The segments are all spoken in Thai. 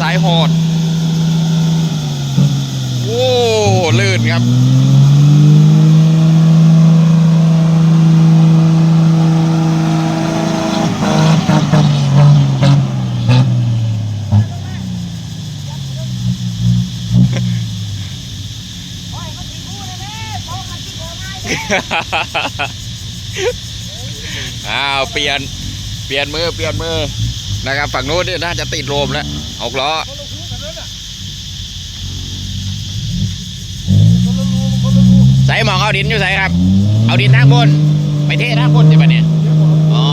สายโหดโอ้ลื่นครับอ้าว เปลี่ยน เปลี่ยนมือ เปลี่ยนมือ นะครับ ฝั่งโน้นนี่น่าจะติดโรมแล้วหกล้อใส่หมองเอาดินอยู่ใส่ครับ เอาดินทางบน ไปเททางบนใช่ปะเนี่ยอ๋อ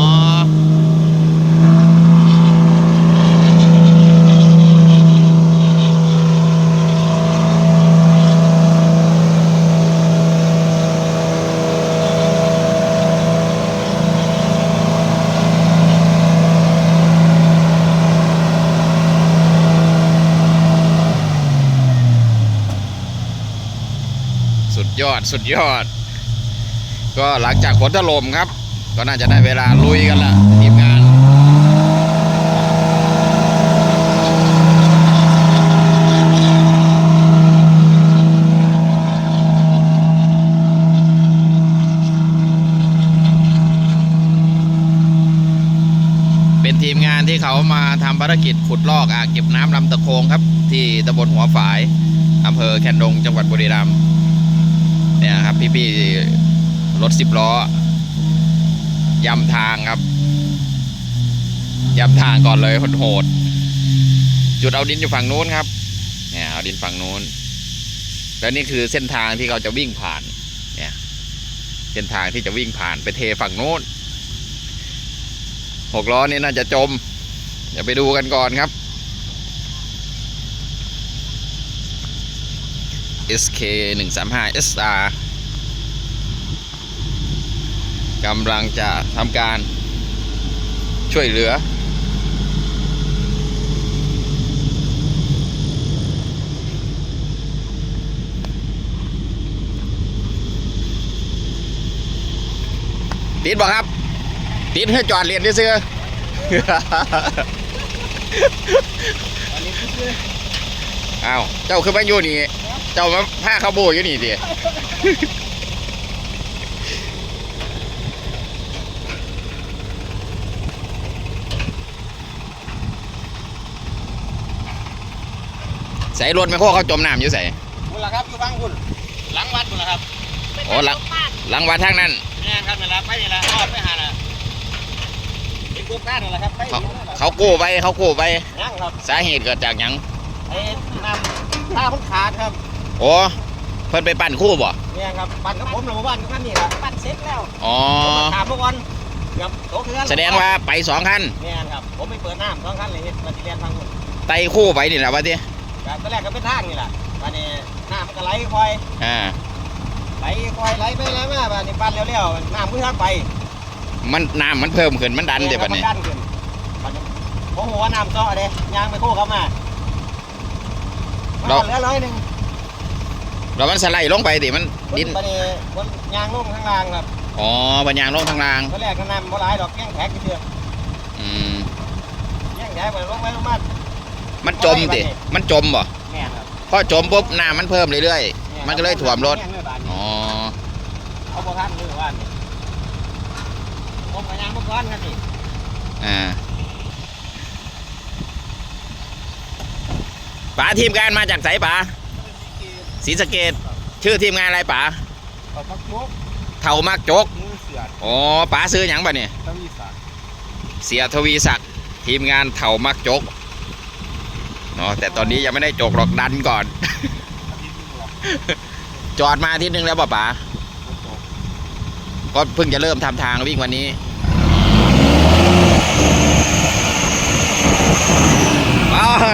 สุดยอดสุดยอด ก็หลังจากฝนถล่มครับ ก็น่าจะได้เวลาลุยกันละทีมงานเป็นทีมงานที่เขามาทำภารกิจขุดลอกอ่างเก็บน้ำลำตะโคงครับ ที่ตำบลหัวฝายอำเภอแคนดงจังหวัดบุรีรัมย์ เนี่ยครับพี่ๆรถสิบล้อยำทางครับยำทางก่อนเลยโหดๆจุดเอาดินอยู่ฝั่งนู้นครับเนี่ยเอาดินฝั่งนู้น แล้วนี่คือเส้นทางที่เขาจะวิ่งผ่านเนี่ยเส้นทางที่จะวิ่งผ่านไปเทฝั่งนู้นหกล้อนี่น่าจะจม เดี๋ยวไปดูกันก่อนครับ SK 135 SR กำลังจะทำการช่วยเหลือ ติดบอกครับ ติดให้จอดเรียนซื้ออ้าว เจ้าคือมาอยู่นี่เจ้ามาผ้าเขาวโบอยู่นี่ดิใส่รถไม่โคเขาจมน้ำอยู่ใส่คุณล่ะครับอยู่ฟังคุณหลังวัดคุณล่ะครับโอ้หลังหลังวัดทางนั้นนี่ครับนี่ละไปนี่ละทอดไปหาละเป็นกูก้านนี่ละครับไปเขาเขากู้ไปเขากู้ไปยังครับสาเหตุเกิดจากหยังไอ้น้ำตามันขาดครับ โอ้เพิ่นไปปั่นคู่บ่เนี่ยครับปั่นกับผมหรือบ้านกับท่านนี่ละปั่นเสร็จแล้วอ๋อผมมาถามเมื่อวันครับโตเคือนแสดงว่าไปสองคันเนี่ยครับผมไปเปิดน้ำสองคันเลยเฮ็ดมาสิเรียนฟังคุณไต่คู่ไปนี่แหละวะทีครับตอนแรกก็เป็นทางนี่แหละวันนี้น้ำมันก็ไหลคอยอ่าไหลคอยไหลไปไหลมาบัดนี้ปั่นเร็วๆน้ำขึ้นทางไป มันน้ำมันเพิ่มขึ้นมันดันเดี๋ยวมับัดนี้ดันขึ้นบัดนี้ผมหัวน้ำเจาะเด้ยางไปโค้เข้ามามันเหลือร้อยหนึ่ง เรามันสไลด์ลงไปดิมันดินบัดนี้บนยางลงข้างล่างครับอ๋อบัญยางลงทางล่างตอนแรกก็น้ำบ่หลายดอกแก้งแท็กเชื่ออืมแก้งแท็กไปลงไปลงมามันจมดิมันจมบ่แม่นครับพอจมปุ๊บน้ำมันเพิ่มเรื่อยแมันก็เลยท่วมรถแม่นเลยบาดๆนี้อ๋อเอาบ่ทันมือว่านนี่ผมกับยางเมื่อก่อนกันนี่อ่าป๋าทีมงานมาจากไสป๋า ศรีสะเกดชื่อทีมงานอะไรป๋าเอาพักจุกเท่ามากจกมือเสืออ๋อป๋าซื้อหยังป่ะเนี่ยทวีศักดิ์เสียทวีศักดิ์ทีมงานเถ่ามักจกเนาะแต่ตอนนี้ยังไม่ได้จกหรอกดันก่อน อาทิตย์นึงหรอกจอดมาอาที่นึงแล้วป่ะป๋าฝนตกก็เพิ่งจะเริ่มทำทางวิ่งวันนี้ ไป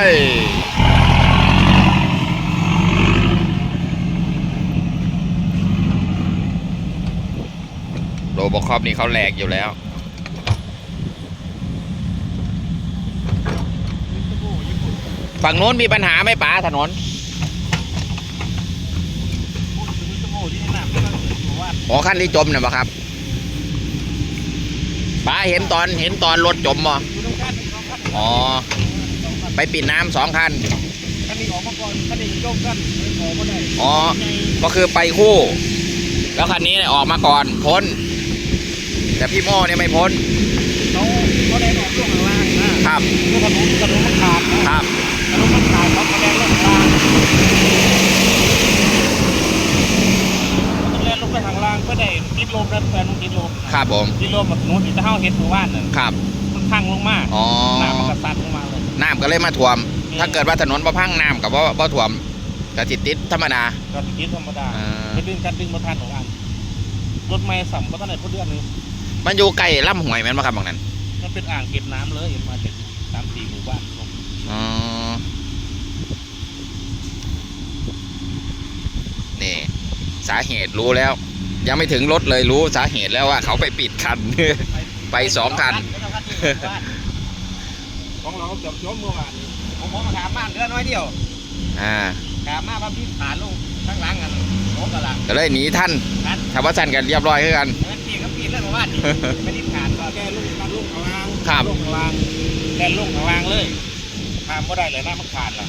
โร บอคอปนี่เขาแหลกอยู่แล้วฝั่งโน้นมีปัญหาไหมป๋าถนนสมูที่น้ำกำลังเกิดอยู่ว่าอ๋อขั้นที่จมนะบ่ครับป๋าเห็นตอนเห็นตอนรถจมบ่อ๋อ ไปปิดน้ำสองคันคันนี้ออกมาก่อนคันนี้โยกกันไม่พอก็ได้อ๋อ ก็คือไปคู่ แล้วคันนี้ออกมาก่อนพ้น แต่พี่โม่เนี่ยไม่พ้นเขาเขาแดงออกช่วงข้างล่างนะครับช่วงถนนถนนมันขาดนะครับถนนมันขาดเขาเขาแดงลงข้างล่างเขาแดงลงไปข้างล่างเพื่อได้ติดลมนะแฟนมันติดลมนะครับผมติดลมแบบนู้นที่เท้าเห็ดหมู่บ้านน่ะครับมันพังลงมาอ๋อหน้ามันก็ซัดลงมาเลยน้ำก็เลยมาท่วม ถ้าเกิดว่าถนนบ่พังน้ำกับว่าบ่ท่วมก็สิติดธรรมดาก็ติดธรรมดาอ่าไปดึงกันดึงมาทันของอันรถไม่สัมก็ต้องไหนพอเดือนหนึง มันอยู่ใกล้ลำห้วยแม่นบ่ครับบางนั้นมันเป็นอ่างเก็บน้ำเลยมาจากสามสี่หมู่บ้านลงอ๋อนี่สาเหตุรู้แล้ว ยังไม่ถึงรถเลยรู้สาเหตุแล้วว่าเขาไปปิดคัน ไปสองคัน ของเราเกือบจมเมื่อวานนี้ผมผมมาถามบ้านเดือนน้อยเดียวอ่าถามมาว่าพี่ผ่านลงข้างหลังกันโอ้กระหลังก็เลยหนีท่านนัดถ้าว่าท่านกันเรียบร้อยคือกันเงิ นพี่ก็พี่เรื่องว่านี่ไม่ได้ผ่านก็แค่ลุงกันลุงข้างล่างครับ ลุงข้างล่างแล่นลุงข้างล่างเลยทำก็ได้เลยนะมันขาดล่ะ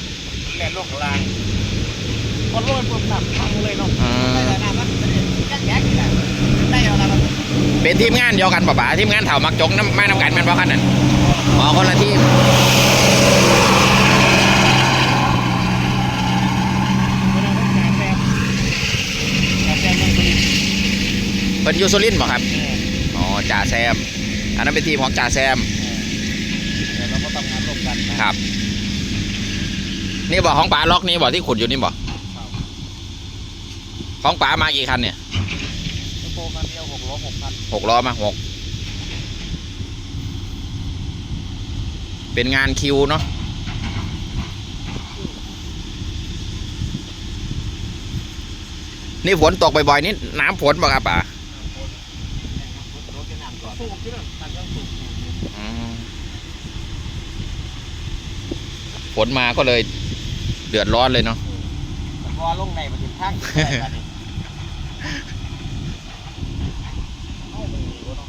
แล่นลุงข้างล่างคนโรยปุ๊บหนักพังเลยเนาะอ่า ได้แล้วนะมันแจ๊กแจ๊กนี่แหละได้เอาละมันเป็นทีมงานเดียวกันป่ะป๋าทีมงานเถามักจกน้ำไม่น้ำกันแมันบ่คันนั้นอ๋อคนละทีมไม่ได้ต้องการแต้มการแต้มมันคือ เป็นอยูซูลินทร์บ่ครับเนี่ยอ๋อ จ่าแซม อันนั้นเป็นทีมของจ่าแซมเดี๋ยวเราก็ทำงานร่วมกันนะครับ นี่บอกของป๋าล็อกนี้บอกที่ขุดอยู่นี่บอกครับของป๋ามากี่คันเนี่ยโปรกันเดียวหกล้อหกพันหกล้อมาหกเป็นงานคิวเนาะนี่ฝนตกบ่อยๆนี่น้ำฝนบ่ครับป๋า สูงขึ้นตันยังสูงอืมฝนมาก็เลยเดือดร้อนเลยเนาะพอลงในมาถึงข้างเอาไปดีกว่าเนาะ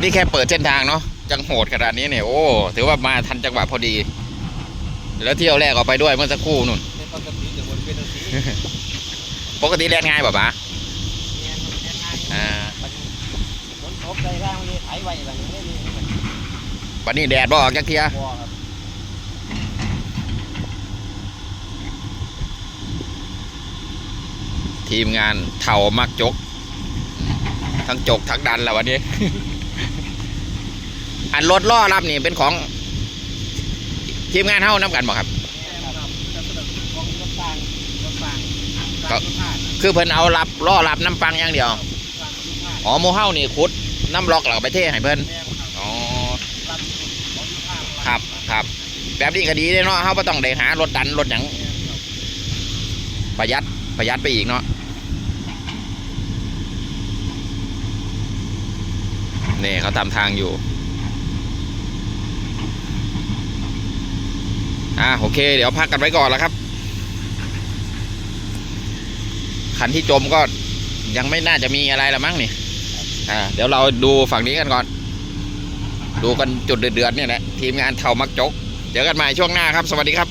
นี่แค่เปิดเส้นทางเนาะจังโหดขนาดนี้เนี่ยโอ้ถือว่ามาทันจังหวะพอดี แล้วเที่ยวแรกออกไปด้วยเมื่อสักครู่นู่น เป็นปกติจะวนเป็นสี ปกติแล่นง่ายป่ะป๋า เนี่ยมันเป็นง่าย อ่า มันฝนตก ใจร่างเลยไถไว้แบบนี้ไม่มีมันวันนี้แดดบ่ออกจักเทียพอครับทีมงานเท่ามักจก ทั้งจกทั้งดันแหละวันนี้ อันรถล่อรับนี่เป็นของ ทีมงานเท่านับกันบ่ครับเนี่ยครับจะสนับสนุนของรถฟางรถฟางครับรถฟางคือเพิ่นเอารับล่อรับน้ำปังอย่างเดียวรถฟางรถฟางอ๋อโมเฮานี่ขุด น้ำล็อกแล้วก็ไปเทให้เพิ่นอ๋อรับของรถฟางครับครับ แบบนี้ก็ดีเลยเนาะเฮาบ่ต้องได้หารถดันรถหยังประหยัดประหยัดไปอีกเนาะนี่เขาทำทางอยู่อ่าโอเค เดี๋ยวพักกันไว้ก่อนแล้วครับ คันที่จมก็ยังไม่น่าจะมีอะไรละมั้งนี่ อ่าเดี๋ยวเราดูฝั่งนี้กันก่อน ดูกันจุดเดือดๆเนี่ยแหละทีมงานเท่ามักจก เจอกันใหม่ช่วงหน้าครับ สวัสดีครับ